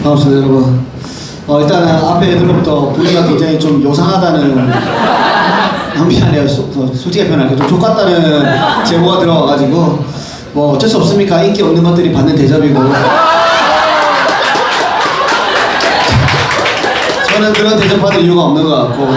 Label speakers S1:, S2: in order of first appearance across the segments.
S1: 반갑습니다, 여러분. 어, 일단은 앞에 애들 것부터 분위기가 굉장히 좀 요상하다는 아, 미안해요. 소, 어, 솔직히 표현할게요. 좀 족같다는 제보가 들어와가지고 뭐 어쩔 수 없습니까? 인기 없는 것들이 받는 대접이고 저는 그런 대접 받을 이유가 없는 것 같고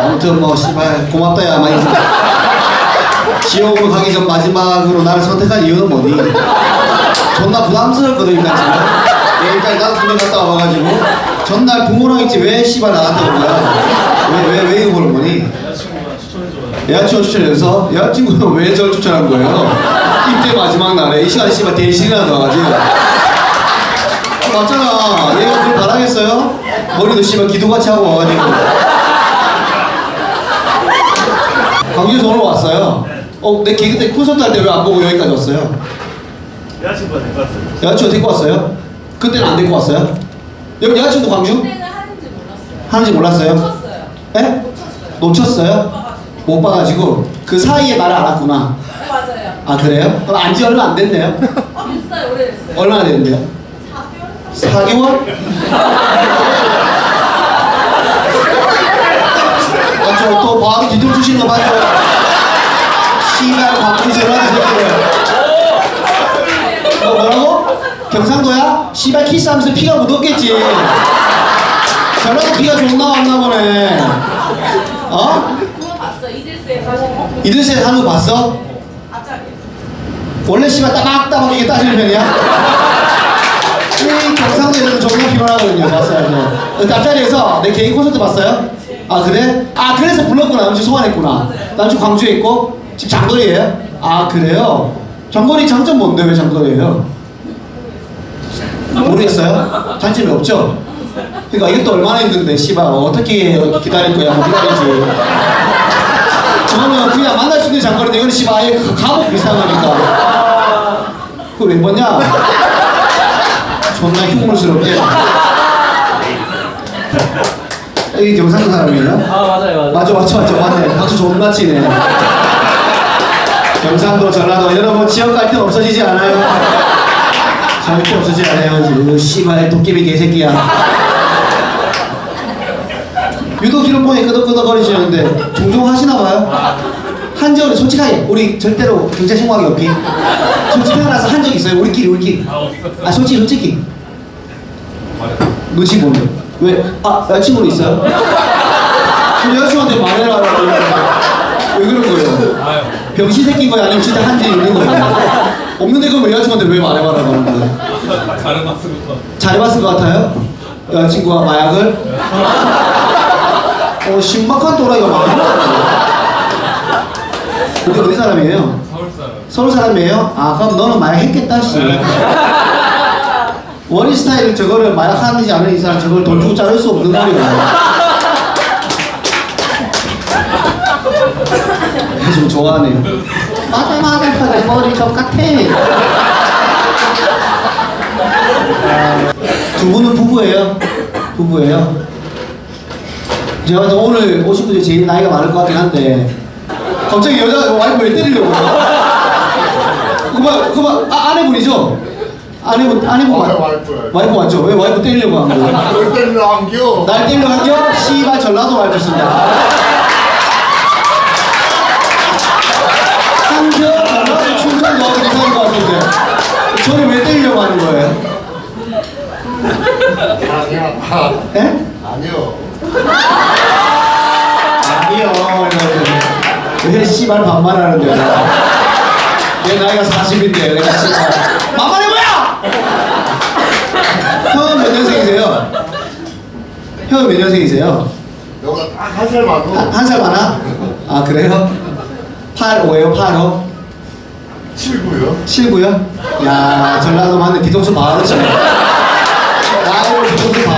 S1: 아무튼 뭐 씨발 고맙다야 아마 지옥으로 가기 전 마지막으로 나를 선택한 이유는 뭐니? 존나 부담스럽거든 일단 지금 아까 나도 군대 갔다 와가지고 전날 부모랑 있지 왜 씨발 나갔다 온 거야? 왜 왜왜 이거 보는 거니?
S2: 여자친구가 추천해줘가지고
S1: 여자친구 추천해서 여자친구는 왜 저를 추천한 거예요? 입대 마지막 날에 이 시간 씨발 대신이라도 와가지고 아, 맞잖아 얘가 그걸 바라겠어요? 머리도 씨발 기도같이 하고 와가지고 광주에서 오늘 왔어요 어, 내 개그 때 콘서트 할 때 왜 안 보고 여기까지 왔어요?
S2: 여자친구가 데리고 왔어요.
S1: 여자친구 데리고 왔어요? 그때는 안 데리고 왔어요? 여기 여자친구 광주?
S3: 그때는 하는지 몰랐어요.
S1: 하는지 몰랐어요?
S3: 놓쳤어요.
S1: 예?
S3: 놓쳤어요.
S1: 놓쳤어요? 바빠가지고. 못 봐가지고 그 사이에 나를 알았구나.
S3: 네, 맞아요.
S1: 아 그래요? 그럼 안지 얼마 안 됐네요?
S3: 아 비싸요. 오래됐어요.
S1: 얼마나 됐는데요?
S3: 4개월?
S1: 4개월? 맞죠? 아, 또 바로 뒤통수 치는 거 맞죠? 시간 광주 제로하는 새끼들 씨발 키스하면서 피가 뭐 묻었겠지. 저런 피가 존나 왔나 보네. 어?
S3: 이들스에 사는 거.
S1: 이들스에 사는 봤어? 원래 씨발 따박따박 이게 따지는 편이야? 이 경상도에서는 정말 피곤하거든요. 봤어요. 그 앞자리에서 내 개인 콘서트 봤어요? 아 그래? 아 그래서 불렀구나. 남주 소환했구나. 남주 광주에 있고 집 장거리에요? 아 그래요? 장거리 장점 뭔데 왜 장거리에요? 모르겠어요? 관심이 없죠? 그러니까 이것도 얼마나 힘든데 씨발. 어, 어떻게 기다릴 거야 뭐 기다리지. 저는 그냥 만날 수 있는 장거리인데 이건 씨발 아예 그 감옥 비슷한 거니까. 그걸 왜 봤냐? 존나 흉물스럽게. 이게 경상도 사람이에요?
S4: 아 맞아요 맞아요.
S1: 맞아 맞아 맞아. 맞아 박수 존나 치네. 경상도 전라도 여러분 지역 갈등 없어지지 않아요. 갈 데 없어지 않아요. 씨발 도깨비 개새끼야. 유독 이런 분이 끄덕끄덕거리시는데 종종 하시나 봐요. 한 적은 솔직하게 우리 절대로 경제 생활이 없기. 솔직히 태어나서 한 적 있어요. 우리끼리 우리끼리.
S2: 아,
S1: 아 솔직히 솔직히. 눈치 보는. 왜? 아 여자친구 있어요? 그 여자친구한테 말해라. 왜 그런 거예요? 병신 새끼인 거예요? 아니면 진짜 한 적 있는 거예요? 없는데 그럼 여자친구한테 왜 말해봐라고 하는데?
S2: 잘해 봤을 것 같아.
S1: 잘 봤을 것 같아요? 여자친구가 마약을? 어, 심각한 또라이가 많아. 근데 어디 사람이에요?
S2: 서울 사람.
S1: 서울 사람이에요? 아, 그럼 너는 마약했겠다, 씨. 네. 원인 스타일 저거를 마약하는지 않은 이상 저걸 돈 주고 자를 수 없는 거리고 아, 좀 좋아하네요. 맞아 맞아 내 머리 똑같아 두 분은 부부예요? 부부예요? 제가 오늘 오신 분이 제일 나이가 많을 것 같긴 한데 갑자기 여자 와이프 왜 때리려고 그만 그만 아, 아내분이죠? 아내분 아내분
S5: 어, 와, 와이프
S1: 와이프 맞죠? 왜 와이프 때리려고 한 거예요?
S5: 널 때리려고 한겨?
S1: 날 때리려고 한겨? 씨발 전라도 와이프 쓴다 아, 예?
S5: 아니요.
S1: 아니요. 이러거든요. 왜 씨발 반말하는 거야? 나. 얘 나이가 40인데 내가 씨발 반말이 뭐야? 형은 몇 년생이세요? 형은 몇 년생이세요?
S5: 여보다 딱한살 많고
S1: 한 살 많아? 아 그래요? 8, 5예요? 8,
S5: 5? 7구요.
S1: 7구요? 야 전라도 맞는 뒤통수 바로 치네 나이로 뒤통수 바로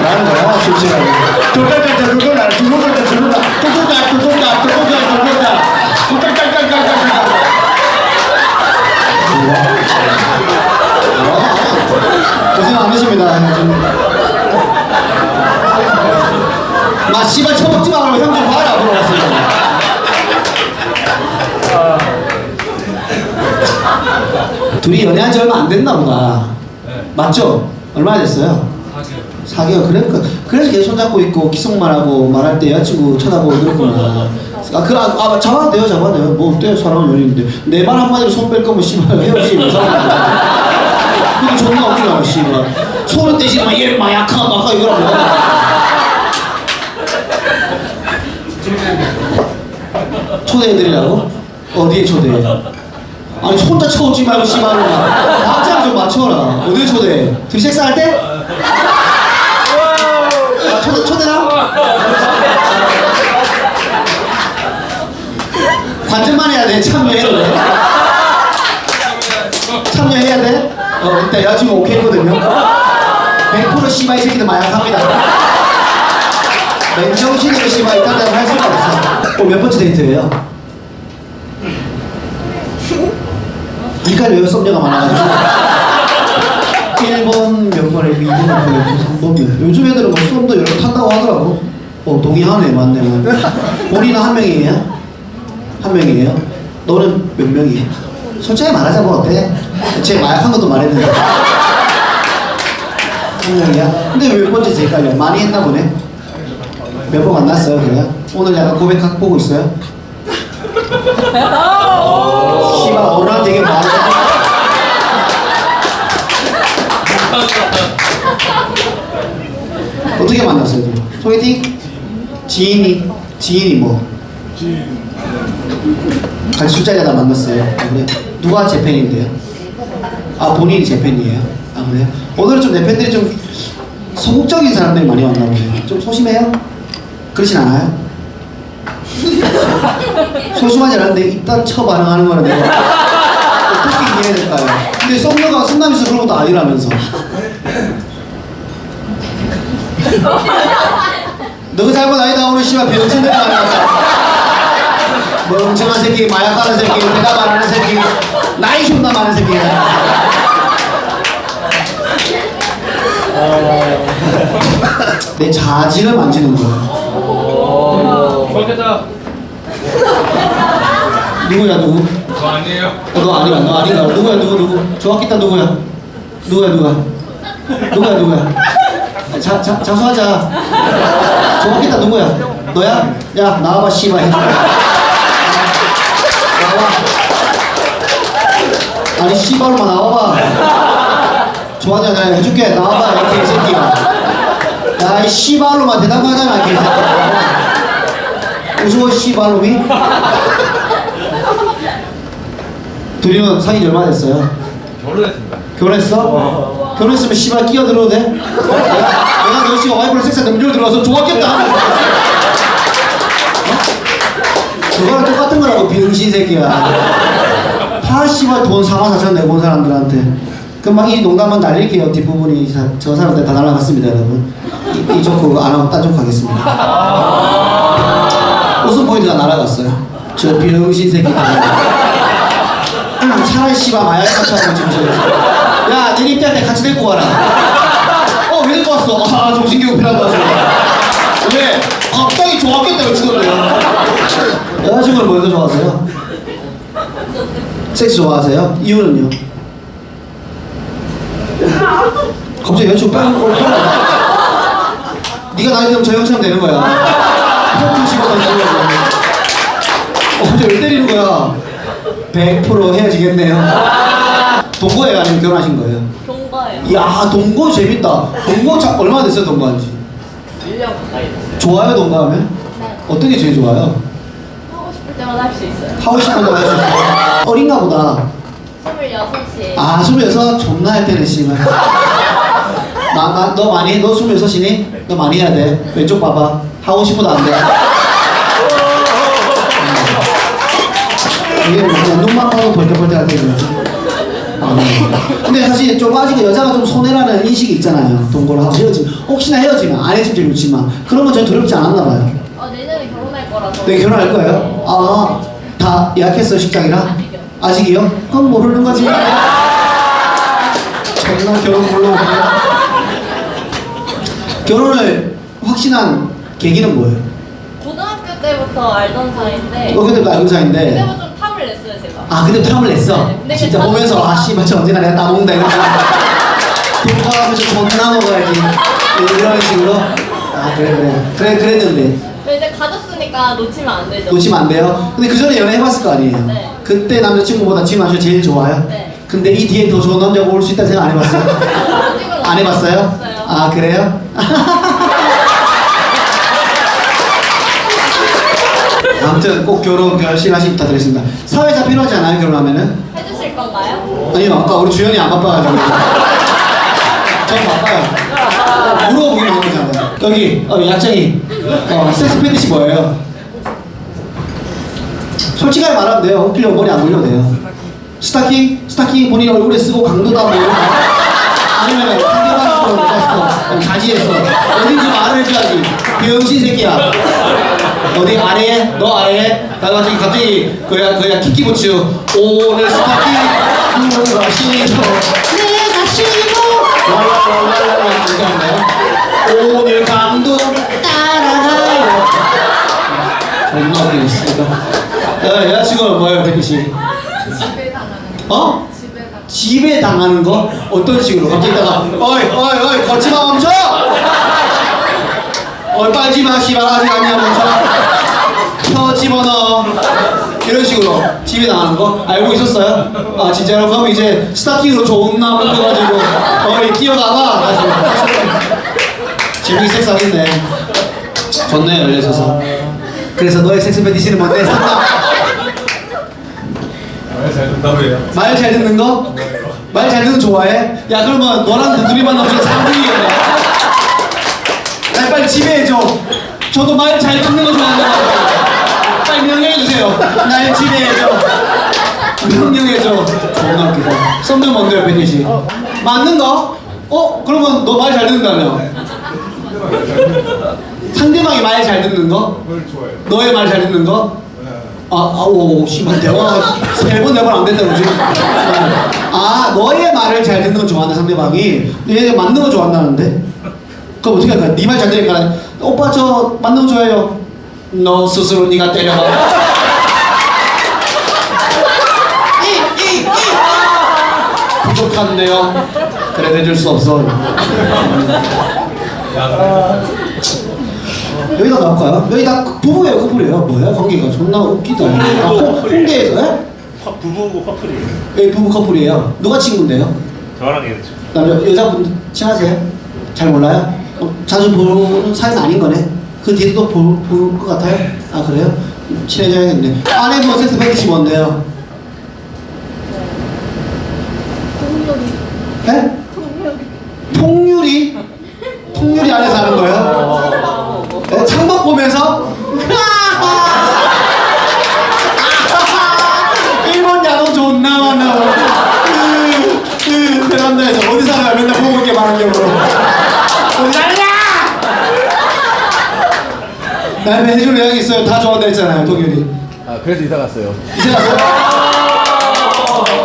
S1: 나는
S5: 너무 쉽지
S1: 않아. 두깔깔깔 두깔깔 두깔깔 두깔깔 두깔깔 두깔깔 두깔깔 두깔깔 두깔깔깔깔깔깔 고생 많으십니다. 마 씨발 쳐먹지 말라고 형좀 봐라 물어봤습니다. 둘이 연애한 지 얼마 안 됐나 보다. 맞죠? 얼마 됐어요?
S2: 사귀어.
S1: 4개월 그러니까 그래서 계속 손잡고 있고 기속만 하고 말할 때 여자친구 쳐다보고 그랬구나 아, 그, 아, 아 잡아도 돼요 뭐 어때요 사람은 연인인데 내 말 한마디로 손 뺄 거면 씨발 헤어지면 그게 존나 웃기잖아 씨발 손은 떼지 마얘 약하 막하 이거라고 초대해드리라고? 어디에 초대해? 아니 혼자 쳐오지 말고 씨발로 박자를 좀 맞춰라 어디에 초대해? 둘이 식사할 때? 아, 초대, 초대나? 관전만 해야 돼, 참여해도 돼. 참여해야 돼? 어, 일단 여자친구 오케이 했거든요. 100% 씨발 이 새끼들 마약합니다. 맨정신으로 씨발 이딴 데는 할 수가 없어. 어, 몇 번째 데이트예요? 헷갈려요, 썸녀가 많아가지고. 1번 몇 번에 2번 몇 번에 3번 몇 요즘 애들은 뭐 수업도 여러 탄다고 하더라고 어 동의하네 맞네 우리는 한 명이에요? 한 명이에요? 너는 몇 명이야? 솔직히 말하자면 어때? 제 마약한 것도 말했는데 한 명이야? 근데 왜몇 번째 제일 깔려? 많이 했나 보네 몇 번 만났어요 그래? 오늘 약간 고백각 보고 있어요? 씨발 어른한테 이게 말이 어떻게 만났어요? 소개팅? 지인이 지인이 뭐? 같이 술자리 하다 만났어요. 아, 그래? 누가 제 팬인데요? 아 본인이 제 팬이에요? 아 그래요? 오늘은 좀내 팬들이 좀 소극적인 사람들이 많이 왔나 보네요. 좀 소심해요? 그렇진 않아요? 소심하지 않은데 이딴 쳐 반응하는 거는 내가 어떻게 이해해야 될까요? 근데 썸녀가 성남에서 그런 것도 아니라면서 너그 잘못 아니다 오늘 씨발 많이 왔다 멍청한 새끼 마약하는 새끼 대답 안 하는 새끼 나이 존나 많은 새끼야. 내 자질을 만지는 거야.
S2: 좋겠다.
S1: 누구야 누구?
S2: 저 아니에요.
S1: 어, 너 아니야 너 아니다 누구야 누구 누구? 좋았겠다 누구야? 누구야 누구야 누구야 누구야? 자, 자, 자수하자. 좋았겠다 누구야? 너야? 야 나와봐 씨발. 해줄게 나와봐 아니 씨발로만 나와봐 좋아하냐 내가 해줄게 나와봐 이 개새끼야 야이 씨발로만 대답하잖아 이 개새끼야 우스워 씨발놈이 둘이는 사귄 지 얼마 됐어요?
S2: 결혼했습니다.
S1: 결혼했어? 결혼했으면 씨발 끼어들어도 돼? 내가, 너 씨가 와이프랑 섹스하는데 문제로 들어와서 좋았겠다 어? 그거랑 똑같은 거라고 병신 새끼야 다 씨발 돈 4만 4천 내고 온 사람들한테 금방 이 농담만 날릴게요 뒷부분이 자- 저 사람들 다 날라갔습니다 여러분 이, 이 조크 안 하고 딴 조크 하겠습니다 웃음 포인트가 날아갔어요 저 병신 새끼들 차라리 씨발 마약 같이 지금 저 야, 내 입대할 때 같이 데리고 와라. 어, 왜 데리고 왔어? 아, 정신교육 필요하다. 왜? 갑자기 좋았겠다, 외치던데요. 여자친구를 뭐더 좋아하세요? 섹스 좋아하세요? 이유는요? 갑자기 여자친구 빼는 걸 네가 나이 되면 저 형처럼 되는 거야. 어, 갑자기 왜 때리는 거야? 100% 헤어지겠네요. 동거예요? 아니면 결혼하신 거예요?
S3: 동거예요.
S1: 야 동거 재밌다. 동거 자, 얼마나 됐어요 동거한지?
S3: 1년 가까이 됐어요.
S1: 좋아요 동거하면? 어떤 게 제일 좋아요?
S3: 때마다 할 수 있어요.
S1: 하고 싶은 거 할 수 있어요. 어린가 보다.
S3: 26시.
S1: 아 스물여섯 존나 할 때는 씨발. 나 나 너 많이 해? 너 스물여섯이니? 너 많이 해야 돼. 왼쪽 봐봐. 하고 싶어도 안 돼. 이게 그냥 눈만 봐도 벌떡벌떡 할 때는 아, 네. 근데 사실 좀 아직 여자가 좀 손해라는 인식이 있잖아요. 동거를 하고 헤어지면 혹시나 헤어지면 안 헤어지면 좋지만 그런 건 전혀 두렵지 않았나 봐요. 네 결혼할 거예요? 아, 다 예약했어 식장이랑?
S3: 아직이요.
S1: 그럼 모르는 거지. 정말 결혼 몰라. 결혼을 확신한 계기는 뭐예요?
S3: 고등학교 때부터 알던 사이인데.
S1: 너 그때도 알고 사인데.
S3: 그때부터 좀 탐을 냈어요, 제가.
S1: 아 근데 탐을 냈어.
S3: 네, 근데
S1: 진짜. 보면서 아 씨발 저 언제나 내가 따먹는다 이런 동거하면서 존나 먹어야지 이런 식으로 아 그래 그래 그래 그랬는데
S3: 근데 이제 가졌으니까 놓치면 안 되죠.
S1: 놓치면 안 돼요. 근데 그 전에 연애 해봤을 거 아니에요.
S3: 네.
S1: 그때 남자친구보다 지금 남자 제일 좋아요.
S3: 네.
S1: 근데 이 뒤에 더 좋은 남자가 올 수 있다는 생각 안 해봤어요?
S3: 아직은
S1: 안 해봤어요?
S3: 없어요.
S1: 아 그래요? 아무튼 꼭 결혼 결심 하시 부탁드리겠습니다. 사회자 필요하지 않아요 결혼하면은?
S3: 해주실 건가요?
S1: 아니요 아까 우리 주연이 안 바빠가지고 전 바빠요 물어보기만 하는 거잖아요 여기 어, 약장이 어, 섹스 패니시 뭐예요? 솔직하게 말하면 돼요 웃기려고 머리 안 굴려도 돼요 스타킹? 스타킹 본인 얼굴에 쓰고 강도다 뭐 이런 거 아니면 상대방에서 못 자지했어 어딘지 말을 해줘야지 병신 새끼야 어디 아래에? 너 아래에? 나 갑자기 갑자기 그야 그야 키키 부츠 오늘 스타킹 누가 신고 내가 신고 오늘 강도 따라가요 웃기네 진짜 야 여자친구는 뭐예요
S4: 당하는 거.
S1: 어?
S4: 집에
S1: 당하는 거? 어떤 식으로? 갑자기 다가 어이 어이 어이 걷지마 멈춰! 어이 빨지마 씨발. 아직 아니야 멈춰. 혀 집어넣어 이런 식으로 집에 당하는 거? 알고 있었어요? 아 진짜로? 그럼 이제 스타킹으로 좋은 나무 껴가지고 어이 뛰어나가 다시 재밌게 섹스하겠네. 좋네요 열려 있어서 그래서 너의 섹스 패티시는 뭔데? 상담
S2: 잘 된다고요.
S1: 말 잘 듣는 거? 말 잘 듣는 거 좋아해? 야 그러면 너랑 둘이 만나면 저 상둥이겠네 날 빨리 지배해줘 저도 말 잘 듣는 거 같아요 빨리 명령해주세요 날 지배해줘 명령해줘 존나 웃기다 썸들 뭔데요 베니 씨 맞는 거? 어? 그러면 너 말 잘 듣는다며 상대방이 말 잘 듣는 거?
S2: 그걸 좋아해요.
S1: 너의 말 잘 듣는 거? 아, 아, 오, 씨발, 대화가 세 번, 네 번안 됐다고, 지금. 아, 너의 말을 잘 듣는 거 좋아하는 상대방이, 얘 맞는 거 좋아한다는데? 그럼 어떻게 할까? 네 말 잘 들으니까, 오빠, 저 맞는 거 좋아해요. 너 스스로 네가 때려봐. 이, 이, 이. 부족한데요. 그래, 해줄 수 없어. 여기다 나올까요? 여기 다 부부예요, 커플이에요? 뭐야? 관계가 존나 웃기다. 아, 홍- 홍대에서, 예?
S6: 커- 부부고 커플이에요.
S1: 여기 부부 커플이에요. 누가 친구인데요?
S6: 저랑 얘는 좀.
S1: 남자, 여자분 친하세요? 잘 몰라요? 어, 자주 보는 사이는 아닌 거네? 그 뒤에도 볼것 같아요? 아, 그래요? 친해져야겠네. 아내분 섹스 패티시 뭔데요? 예? 통유리? 통유리 안에서 하는 거예요? 네, 창밖 보면서 일본 야동 존나 많아 으, 으, 베란다에서 어디 살아요? 맨날 보고 있게 반응적으로 어디 살냐? 날 해줄 의향이 있어요 다 좋아한다 했잖아요 통유리
S2: 아 그래서 이사 갔어요.
S1: 이제 왔어요?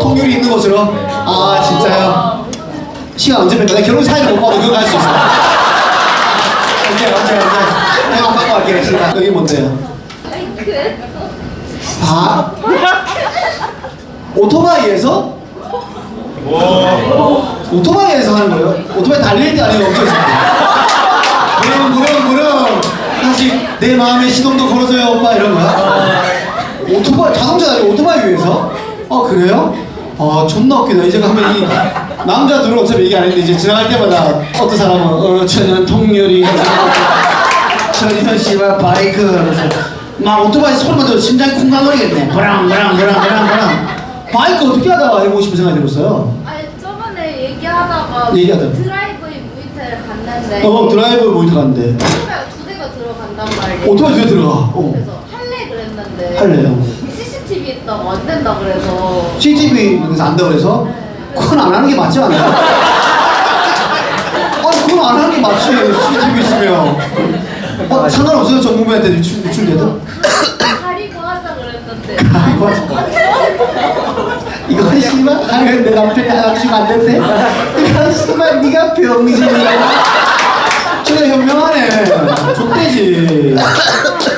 S1: 통유리 있는 곳으로? 아 진짜요? 시간 언제 뺄까? 내가 결혼 사진을 못 봐도 그거 갈수 있어 언제 언제 언제 내가 안 받고 갈게 시간 여기 뭔데요? 아? 오토바이에서? 오토바이에서 하는 거예요? 오토바이 달릴 때 아니면 있을 때? 무릉 무릉 무릉 다시 내 마음의 시동도 걸어줘요 오빠 이런 거야? 오토바이 자동차 아니고 오토바이 위에서? 아 그래요? 아 존나 웃기다 이제 가면 이 남자들은 어차피 얘기 안 했는데 이제 지나갈 때마다 어떤 사람은 어 저는 통렬이 저는 씨발 바이크 막 오토바이 소리만 들어도 심장이 콩가거리겠네 브랑 브랑 브랑 브랑 브랑 바이크 어떻게 하다가 해보고 싶은 생각이 들었어요?
S4: 아니 저번에 얘기하다가
S1: 얘기하다가.
S4: 드라이브인 무이타를 갔는데
S1: 어 드라이브 모니터 갔는데
S4: 들어간단 말이에요.
S1: 오토바이 뒤에 들어가 어
S4: 그래서 할래 그랬는데
S1: 할래요
S4: CCTV 있다고 안 된다 그래서
S1: CCTV에서 안다 그래서 그건 안 하는 게 맞지 않아요? 아니 그건 안 하는 게 맞지 CCTV 있으면 어, 상관없어요 정부부한테 유출, 유출돼도?
S4: 가리고 하자 그랬는데.
S1: 가리고 하자. 이거 씨발 하면 내 남편이 나가주면 안 된대? 이거 씨발 네가 병신이야 현명하네. 족대지